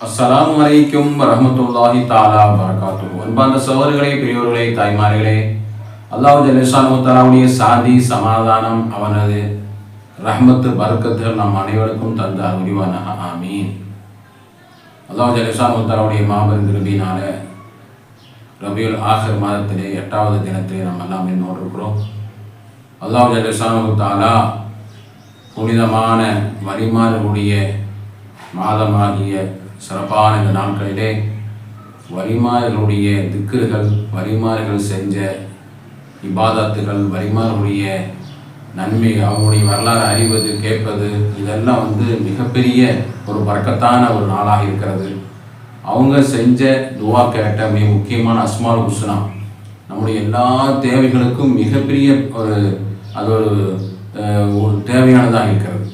அஸ்லாம் அலைக்கும் வரமத்துல்லாஹி தாலா வரகாத்து அன்பார்ந்த சகோதரர்களே பெரியோர்களே தாய்மார்களே அல்லாஹு ஜல்லிஷானு சாதி சமாதானம் அவனது ரஹமத்து பரக்கத்துகள் நம் அனைவருக்கும் தந்த உரிவானாக ஆமீன். அல்லாஹு ஜல்லிஷானு மாபெரும் திரும்பினால ரபியுல் ஆஹிர் மாதத்திலே எட்டாவது தினத்திலே நம்ம எல்லாம் நோட்டிருக்கிறோம் அல்லாஹ் ஜல்லிஷானு தாலா புனிதமான வழிமாறுடைய மாதமாகிய சிறப்பான இந்த நாட்களிலே வரிமார்களுடைய திக்குகள் வரிமார்கள் செஞ்ச இபாதத்துகள் வரிமார்களுடைய நன்மை அவங்களுடைய வரலாறு அறிவது கேட்பது இதெல்லாம் வந்து மிகப்பெரிய ஒரு பறக்கத்தான ஒரு நாளாக இருக்கிறது. அவங்க செஞ்ச துவா கேட்ட மிக முக்கியமான அஸ்மால் ஹுஸ்னா நம்முடைய எல்லா தேவைகளுக்கும் மிகப்பெரிய ஒரு அது ஒரு ஒரு தேவையானதாக இருக்கிறது.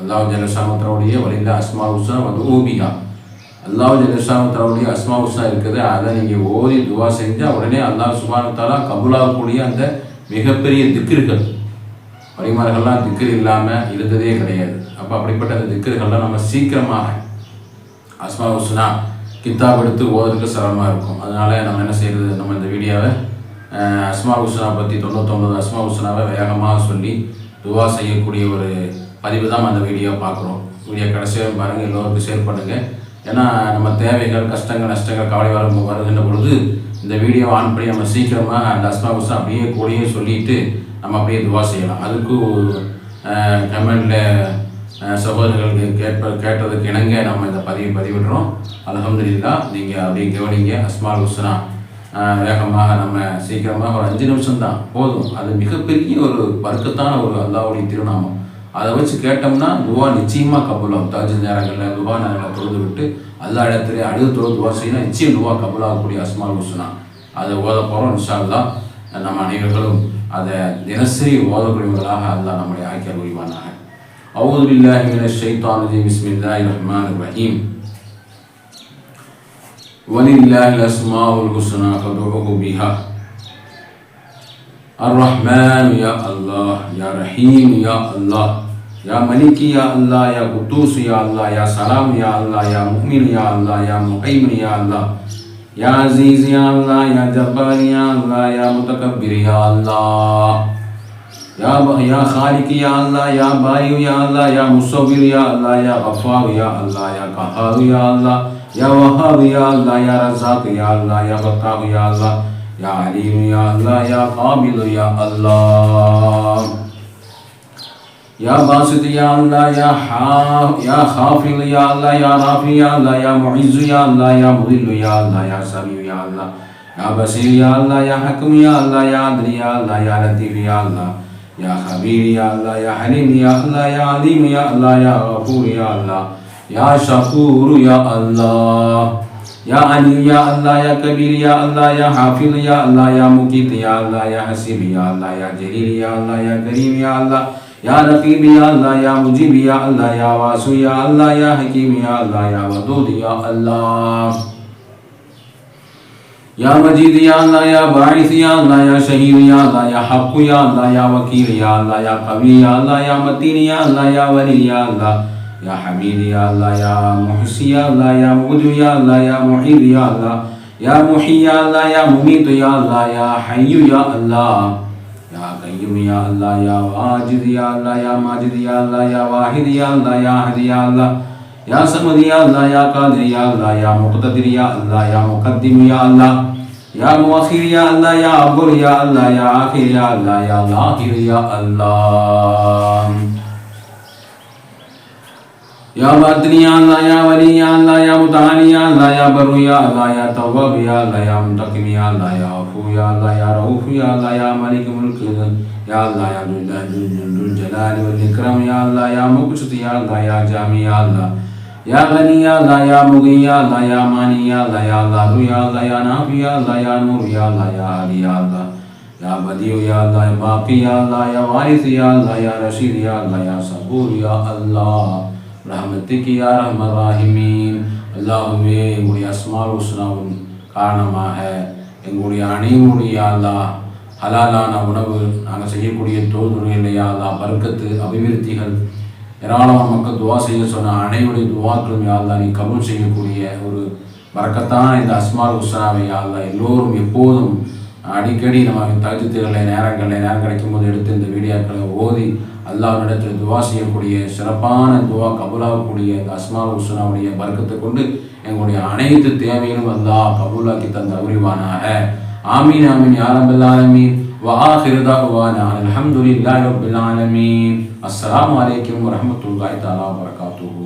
அல்லாஹ் ஜலசாமத்தருடைய வழியில் அஸ்மா உஸ்னா வந்து ஊபியா அல்லாஹ் ஜலசாமத்தருடைய அஸ்மா உஸ்னா இருக்குது. அதை நீங்கள் ஓதி துவா செஞ்சால் உடனே அல்லாஹ் சுபானத்தாலா கபுலாகக்கூடிய அந்த மிகப்பெரிய திக்கிர்கள் வழிமார்கள்லாம் திக்கர் இல்லாமல் இருந்ததே கிடையாது. அப்போ அப்படிப்பட்ட அந்த திக்கர்கள்லாம் நம்ம சீக்கிரமாக அஸ்மா உஸ்னா கித்தாப் எடுத்து ஓதுறதுக்கு சிரமமாக இருக்கும். அதனால் நம்ம என்ன செய்கிறது நம்ம இந்த வீடியோவை அஸ்மா உஸ்னா பற்றி தொண்ணூத்தொம்பது அஸ்மா உஸ்னாவை வேகமாக சொல்லி துவா செய்யக்கூடிய ஒரு பதிவு தான் அந்த வீடியோ பார்க்குறோம். வீடியோ கடைசியாக பாருங்கள் எல்லோருக்கும் ஷேர் பண்ணுங்கள் ஏன்னா நம்ம தேவைகள் கஷ்டங்கள் நஷ்டங்கள் கவலை வரும் வருகின்ற பொழுது இந்த வீடியோ ஆன் பண்ணி நம்ம சீக்கிரமாக அந்த அஸ்மாவுஸ் அப்படியே கூடயே சொல்லிட்டு நம்ம அப்படியே துவா செய்யலாம். அதுக்கு கமெண்டில் சகோதரர்களுக்கு கேட்ப கேட்டதுக்கு இணங்க நம்ம இந்த பதிவு பதிவிடுறோம். அல்ஹம்துலில்லா நீங்கள் அப்படியே கவனிங்க. அஸ்மால் ஹுஸ்னா வேகமாக நம்ம சீக்கிரமாக ஒரு அஞ்சு நிமிஷம் தான் போதும். அது மிகப்பெரிய ஒரு வர்க்கத்தான ஒரு அல்லாவுடைய திருநாமம். அதை வச்சு கேட்டோம்னா துவா நிச்சயமாக கபூலாகும் தாஜ் நேரங்களில் துவா நேரங்களில் தொழுது விட்டு எல்லா இடத்துலையும் அழுது தொழுது துவா செய்யணும் நிச்சயம் துவா கபூலாகக்கூடிய அஸ்மால் ஹுஸ்னா அதை ஓத போகிறோம் இன்ஷா அல்லாஹ் நம்ம அனைவர்களும் அதை தினசரி ஓதக்கூடியவர்களாக அல்லாஹ் நம்முடைய ஆக்கிய உரிவானாக أعوذ بالله من الشيطان الرجيم بسم الله الرحمن الرحيم ولله الأسماء الحسنى فادعوه بها الرحمن يا الله يا رحيم يا الله يا ملك يا الله يا قدوس يا الله يا سلام يا الله يا مؤمن يا الله يا مهيمن يا الله يا عزيز يا الله يا جبار يا الله يا متكبر يا الله يا يا خالق يا الله يا بارئ يا الله يا مصور يا الله يا غفار يا الله يا قهار يا الله يا وهاب يا الله يا رزاق يا الله يا فتاح يا الله يا عليم يا الله يا قابل يا الله يا باسط يا الله يا حا يا خافض يا الله يا رافع يا الله يا معز يا الله يا مذل يا الله يا سميع يا الله يا بصير يا الله يا حكم يا الله يا عدل يا الله يا لطيف يا الله يا خبير يا الله يا حليم يا الله يا عليم يا الله يا غفور يا الله يا شكور يا الله يا علي يا الله يا كبير يا الله يا حافظ يا الله يا مقيت يا الله يا حسيب يا الله يا جليل يا الله يا كريم يا الله يا رقيب يا الله يا مجيب يا الله يا واسع يا الله يا حكيم يا الله يا ودود يا الله يا مجيد يا الله يا باعث يا الله يا شهيد يا الله يا حق يا الله يا وكيل يا الله يا قوي يا الله يا متين يا الله يا ولي يا الله يا حميد يا الله يا محسي يا الله يا مبدو يا الله يا محيد يا الله يا محيي يا الله يا مميت يا الله يا حي يا الله يا قيوم يا الله يا واجد يا الله يا ماجد يا الله يا واحد يا الله يا احد يا الله يا صمد يا الله يا قادر يا الله يا مقتدر يا الله يا مقدم يا الله يا مؤخر يا الله يا أول يا الله يا آخر يا الله يا ظاهر يا الله یا باطنی یا اللہ یا ولی یا اللہ یا متعالی یا اللہ یا برو یا اللہ یا تواب یا اللہ یا منتقم یا اللہ یا عفو یا اللہ یا رعوف یا اللہ یا ملک ملک یا اللہ یا جل جلال والاکرم یا اللہ یا مقصد یا اللہ یا جامی یا اللہ یا غنی یا اللہ یا مغی یا اللہ یا مانی یا اللہ یا اللہ رو یا اللہ یا نافی یا اللہ یا نور یا اللہ یا علی یا اللہ یا بدیو یا اللہ یا باقی یا اللہ یا وارث یا اللہ یا رشید یا اللہ یا صبور یا اللہ ரஹமத்துக்கு யார் ரஹ்மர் ராஹிமீன். அல்லாஹுவே எங்களுடைய அஸ்மால் உஸ்னாவின் காரணமாக எங்களுடைய அனைவருடைய அல்லா ஹலாலான உணவு நாங்கள் செய்யக்கூடிய தோதுரையில் அல்லா அல்லாஹ் அபிவிருத்திகள் ஏராளமான மக்கள் துவா செய்ய சொன்ன அனைவருடைய துவாக்களும் யாழ்தான் நீ கபூல் செய்யக்கூடிய ஒரு வரக்கத்தான இந்த அஸ்மால் உஸ்னாவை யாழ்தான் எல்லோரும் எப்போதும் அடிக்கடி நம்ம தகுதிகளில் நேரங்களில் நேரம் கிடைக்கும் போது எடுத்து இந்த வீடியோக்களை ஓதி அல்லாஹ்விடத்தில் துவா செய்யக்கூடிய சிறப்பான துவா கபூலாகக்கூடிய இந்த அஸ்மால் உஸ்னாவுடைய வர்க்கத்தை கொண்டு எங்களுடைய அனைத்து தேவைகளும் அல்லாஹ் கபூலாக்கி தந்த உரிவானாக ஆமீன் ஆமீன் யாரம் ஆலமீன் وآخر دعوانا الحمد لله رب العالمين السلام عليكم ورحمة الله تعالى وبركاته